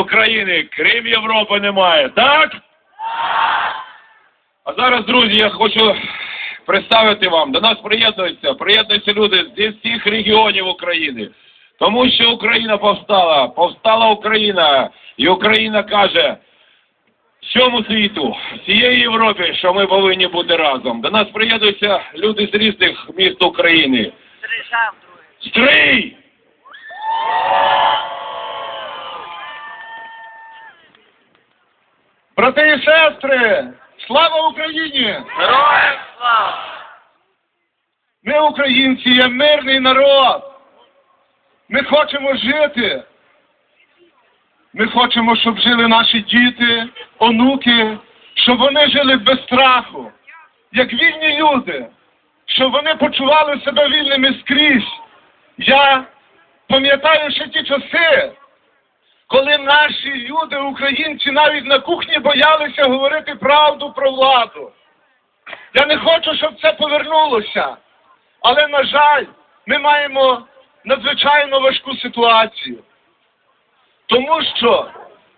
України, крім Європи, немає. Так? А зараз, друзі, я хочу представити вам. До нас приєднуються, приєднуються люди зі всіх регіонів України. Тому що Україна повстала, повстала Україна, і Україна каже всьому світу, всієї Європі, що ми повинні бути разом. До нас приєднуються люди з різних міст України. Стрижав. Стрий! Брати і сестри, слава Україні! Героям слава! Ми, українці, є мирний народ. Ми хочемо жити. Ми хочемо, щоб жили наші діти, онуки, щоб вони жили без страху, як вільні люди, щоб вони почували себе вільними скрізь. Я пам'ятаю ще ті часи, коли наші люди, українці, навіть на кухні боялися говорити правду про владу. Я не хочу, щоб це повернулося. Але, на жаль, ми маємо надзвичайно важку ситуацію. Тому що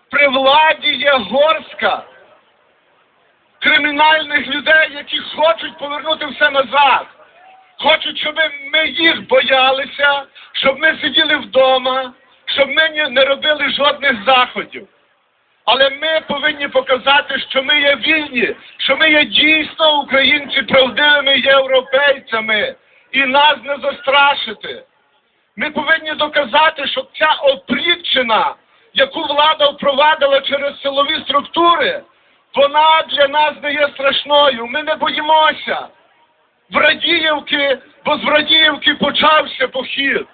при владі є горстка кримінальних людей, які хочуть повернути все назад. Хочуть, щоб ми їх боялися, щоб ми сиділи вдома, щоб не робили жодних заходів. Але ми повинні показати, що ми є вільні, що ми є дійсно українці правдивими європейцями, і нас не застрашити. Ми повинні доказати, що ця опрітчина, яку влада впровадила через силові структури, вона для нас не є страшною. Ми не боїмося. В Радіївки, бо з Радіївки почався похід.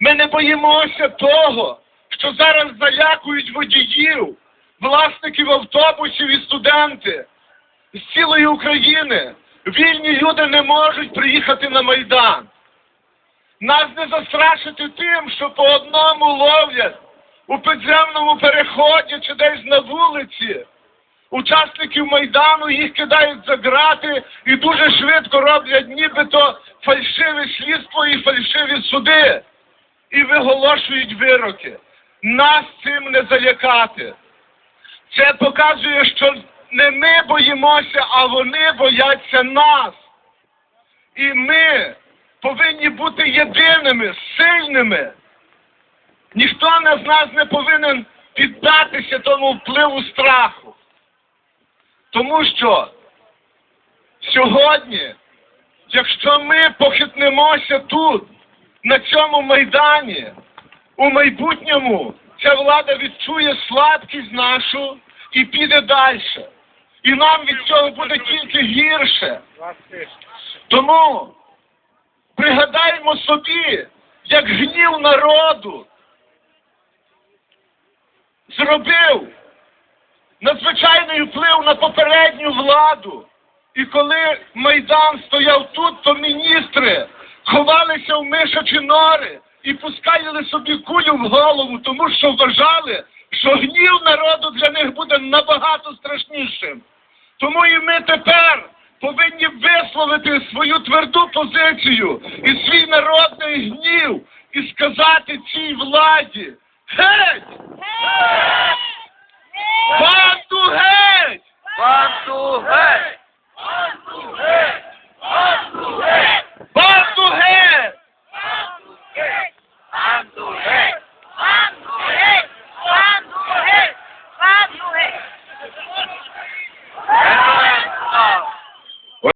Ми не боїмося того, що зараз залякують водіїв, власників автобусів і студенти з цілої України. Вільні люди не можуть приїхати на Майдан. Нас не застрашити тим, що по одному ловлять у підземному переході чи десь на вулиці. Учасників Майдану їх кидають за грати і дуже швидко роблять нібито фальшиве слідство і фальшиві суди. І виголошують вироки. Нас цим не залякати. Це показує, що не ми боїмося, а вони бояться нас. І ми повинні бути єдиними, сильними. Ніхто з нас не повинен піддатися тому впливу страху. Тому що сьогодні, якщо ми похитнемося тут, на цьому майдані, у майбутньому ця влада відчує слабкість нашу і піде далі. І нам від цього буде тільки гірше. Тому пригадаймо собі, як гнів народу зробив надзвичайний вплив на попередню владу. І коли Майдан стояв тут, то міністри ховалися в мишачі нори і пускали собі кулю в голову, тому що вважали, що гнів народу для них буде набагато страшнішим. Тому і ми тепер повинні висловити свою тверду позицію і свій народний гнів і сказати цій владі геть!